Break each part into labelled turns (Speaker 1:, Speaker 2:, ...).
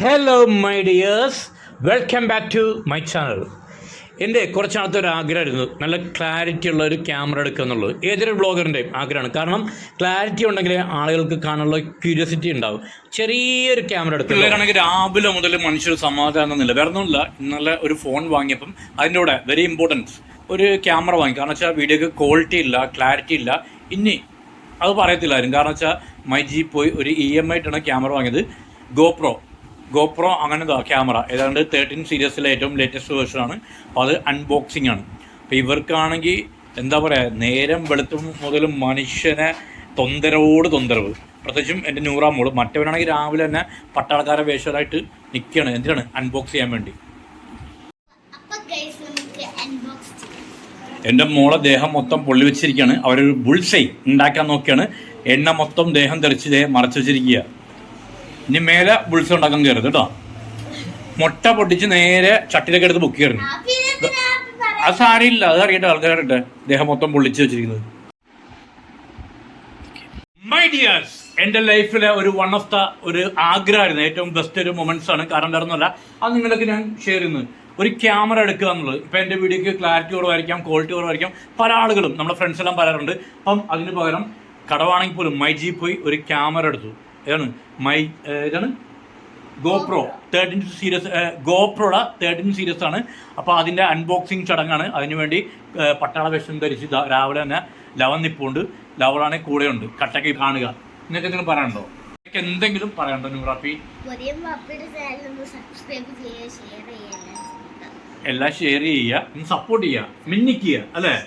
Speaker 1: Hello my dears welcome back to my channel എന്റെ കുറച്ച് നാളത്തെ ഒരു ആഗ്രഹമായിരുന്നു. നല്ല ക്ലാരിറ്റി ഉള്ള ഒരു ക്യാമറ എടുക്കുക എന്നുള്ളത്. ഏതൊരു ബ്ലോഗറിന്റെയും ആഗ്രഹമാണ്. കാരണം ക്ലാരിറ്റി ഉണ്ടെങ്കിൽ ആളുകൾക്ക് കാണാനുള്ള ക്യൂരിയോസിറ്റി ഉണ്ടാവും. ചെറിയൊരു ക്യാമറ എടുക്കുക പിള്ളേരാണെങ്കിൽ രാവിലെ മുതൽ മനുഷ്യർ സമാധാനം എന്നില്ല. വേറെ ഒന്നുമില്ല. ഇന്നലെ ഒരു ഫോൺ വാങ്ങിയപ്പം അതിന്റെ കൂടെ വെരി ഇമ്പോർട്ടൻസ് ഒരു ക്യാമറ വാങ്ങി. കാരണം വെച്ചാൽ വീഡിയോക്ക് ക്വാളിറ്റി ഇല്ല ക്ലാരിറ്റി ഇല്ല. ഇനി അത് പറയത്തില്ലായിരുന്നു. കാരണം വെച്ചാൽ മൈ ജി പോയി ഒരു ഇ എം ആയിട്ടാണ് ക്യാമറ വാങ്ങിയത്. ഗോപ്രോ ഗോപ്രോ അങ്ങനത്തെ ക്യാമറ. ഏതാണ്ട് തേർട്ടീൻ സീരീസിലെ ഏറ്റവും ലേറ്റസ്റ്റ് വേർഷനാണ് അപ്പോൾ അത് അൺബോക്സിംഗ് ആണ്. അപ്പോൾ ഇവർക്കാണെങ്കിൽ എന്താ പറയുക നേരം വെളുത്തും മുതൽ മനുഷ്യനെ തൊന്തരവോട് തൊന്തരവ്. പ്രത്യേകിച്ചും എന്റെ നൂറാം മോൾ. മറ്റവനാണെങ്കിൽ രാവിലെ തന്നെ പട്ടാളക്കാരെ വേഷമായിട്ട് നിൽക്കുകയാണ് എന്തിനാണ് അൺബോക്സ് ചെയ്യാൻ വേണ്ടി? എന്റെ മോളെ ദേഹം മൊത്തം പൊള്ളി വെച്ചിരിക്കുകയാണ് അവരൊരു ബുൾസൈ ഉണ്ടാക്കാൻ നോക്കിയാണ്. എണ്ണ മൊത്തം ദേഹം തെറിച്ച് ദേഹം മറച്ചു വെച്ചിരിക്കുക. ഇനി മേലെ ബുൾസ് ഉണ്ടാക്കാൻ കയറരുത് കേട്ടോ. മുട്ട പൊട്ടിച്ച് നേരെ ചട്ടിലൊക്കെ എടുത്ത് ബുക്ക് കയറുന്നു അത് സാരിയില്ല അത് അറിയട്ടെ ആൾക്കാരട്ടെ ദേഹം മൊത്തം പൊള്ളിച്ച് വെച്ചിരിക്കുന്നത്. മൈ ഡിയേഴ്സ് എന്റെ ലൈഫിലെ ഒരു വൺ ഓഫ് ദ ഒരു ആഗ്രഹമായിരുന്നു. ഏറ്റവും ബെസ്റ്റ് ഒരു മൊമെന്റ്സ് ആണ്. കാരണം വേറെ ഒന്നുമല്ല അത് നിങ്ങളൊക്കെ ഞാൻ ഷെയർ ചെയ്യുന്നത് ഒരു ക്യാമറ എടുക്കുക എന്നുള്ളത്. ഇപ്പം എന്റെ വീഡിയോക്ക് ക്ലാരിറ്റി കുറവായിരിക്കാം ക്വാളിറ്റി കുറവായിരിക്കാം. പല ആളുകളും നമ്മുടെ ഫ്രണ്ട്സ് എല്ലാം പറയാറുണ്ട്. അപ്പം അതിന് പകരം കടവാണെങ്കിൽ പോലും മൈ ജി പോയി ഒരു ക്യാമറ എടുത്തു. ഏതാണ്? മൈ ഇതാണ് ഏതാണ്? ഗോപ്രോ. തേർട്ടീൻ സീരീസ് ഗോപ്രോയുടെ തേർട്ടീൻ സീരീസ് ആണ്. അപ്പോൾ അതിന്റെ അൺബോക്സിങ് ചടങ്ങാണ്. അതിനുവേണ്ടി പട്ടാള വേഷം ധരിച്ച് രാവിലെ തന്നെ ലവൻ നിപ്പുണ്ട്. ലവളാണ് കൂടെയുണ്ട്. കട്ടക്ക് കാണുക. നിങ്ങൾക്ക് എന്തെങ്കിലും പറയാനുണ്ടോ? നിങ്ങൾക്ക് എന്തെങ്കിലും പറയാനുണ്ടോ നൂറാപ്പി? എല്ലാം ഷെയർ ചെയ്യുക. സപ്പോർട്ട് ചെയ്യുക. മിന്നിക്കുക അല്ലേ.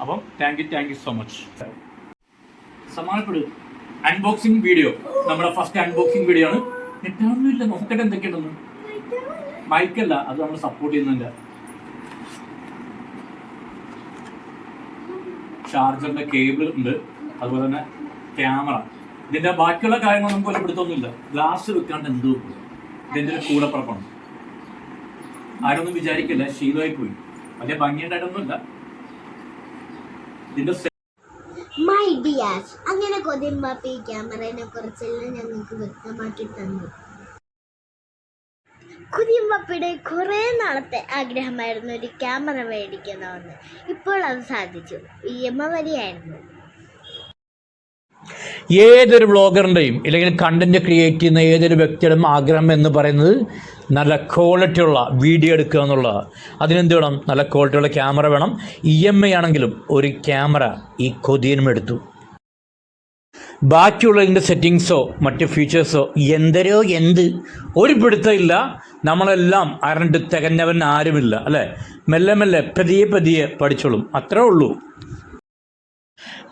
Speaker 1: അപ്പം thank you thank you so much സമാനപ്പെടും unboxing video നമ്മുടെ ഫസ്റ്റ് അൺബോക്സിംഗ് വീഡിയോ ആണ്. നെറ്റൊന്നുമില്ല നോക്കട്ടെ എന്തൊക്കെയുണ്ടെന്ന്? മൈക്കല്ല. അത് നമ്മൾ സപ്പോർട്ട് ചെയ്യുന്നില്ല ചാർജറിന്റെ കേബിൾ ഉണ്ട്. അതുപോലെ തന്നെ ക്യാമറ ഇതിന്റെ ബാക്കിയുള്ള കാര്യങ്ങൾ നമുക്ക് വല്ല ഗ്ലാസ് വെക്കാണ്ട് എന്ത് വെക്കും? ഇതിന്റെ ഒരു കൂടപ്പുറപ്പാണ്. ആരൊന്നും വിചാരിക്കില്ല. ശീലമായി പോയി. വലിയ ഭംഗിയുണ്ടായിട്ടൊന്നുമില്ല. ഇതിന്റെ
Speaker 2: മൈ ഡിയാസ് അങ്ങനെ കൊതിമ്പാപ്പി പാപ്പ ഈ ക്യാമറയെ കുറിച്ചെല്ലാം ഞങ്ങൾക്ക് വ്യക്തമാക്കി തന്നു. കുതിയൻ കുറെ നാളത്തെ ആഗ്രഹമായിരുന്നു ഒരു ക്യാമറ മേടിക്കണമെന്ന്. ഇപ്പോൾ അത് സാധിച്ചു. ഇ എം ഐ വരെയായിരുന്നു
Speaker 1: ഏതൊരു ബ്ലോഗറിന്റെയും അല്ലെങ്കിൽ കണ്ടന്റ് ക്രിയേറ്റ് ചെയ്യുന്ന ഏതൊരു വ്യക്തിയുടെയും ആഗ്രഹം എന്ന് പറയുന്നത് നല്ല ക്വാളിറ്റി ഉള്ള വീഡിയോ എടുക്കുക എന്നുള്ളതാണ്. അതിനെന്ത് വേണം? നല്ല ക്വാളിറ്റി ഉള്ള ക്യാമറ വേണം. ഇ എം ഐ ആണെങ്കിലും ഒരു ക്യാമറ ഈ കൊതിയനും എടുത്തു. ബാക്കിയുള്ളതിന്റെ സെറ്റിങ്സോ മറ്റ് ഫീച്ചേഴ്സോ എന്തരോ എന്ത് ഒരു പിടുത്തമില്ല നമ്മളെല്ലാം അറിഞ്ഞിട്ട് തികഞ്ഞവൻ ആരുമില്ല അല്ലേ? മെല്ലെ മെല്ലെ പതിയെ പതിയെ പഠിച്ചോളും. അത്രേ ഉള്ളൂ.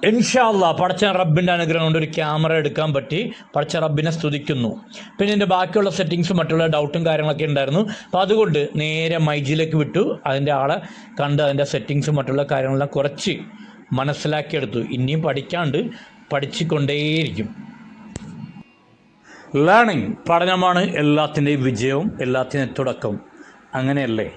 Speaker 1: ഇൻഷാല്ല പടച്ച റബ്ബിന്റെ അനുഗ്രഹം കൊണ്ട് ഒരു ക്യാമറ എടുക്കാൻ പറ്റി. പടച്ച റബ്ബിനെ സ്തുതിക്കുന്നു. പിന്നെ എന്റെ ബാക്കിയുള്ള സെറ്റിങ്സും മറ്റുള്ള ഡൗട്ടും കാര്യങ്ങളൊക്കെ ഉണ്ടായിരുന്നു. അപ്പോൾ അതുകൊണ്ട് നേരെ മൈജിലേക്ക് വിട്ടു. അതിന്റെ ആളെ കണ്ട് അതിന്റെ സെറ്റിങ്സും മറ്റുള്ള കാര്യങ്ങളെല്ലാം കുറച്ച് മനസ്സിലാക്കിയെടുത്തു. ഇനിയും പഠിക്കാണ്ട് പഠിച്ചുകൊണ്ടേയിരിക്കും. ലേണിംഗ് പഠനമാണ് എല്ലാത്തിന്റെയും വിജയവും എല്ലാത്തിന്റെയും തുടക്കം അങ്ങനെയല്ലേ?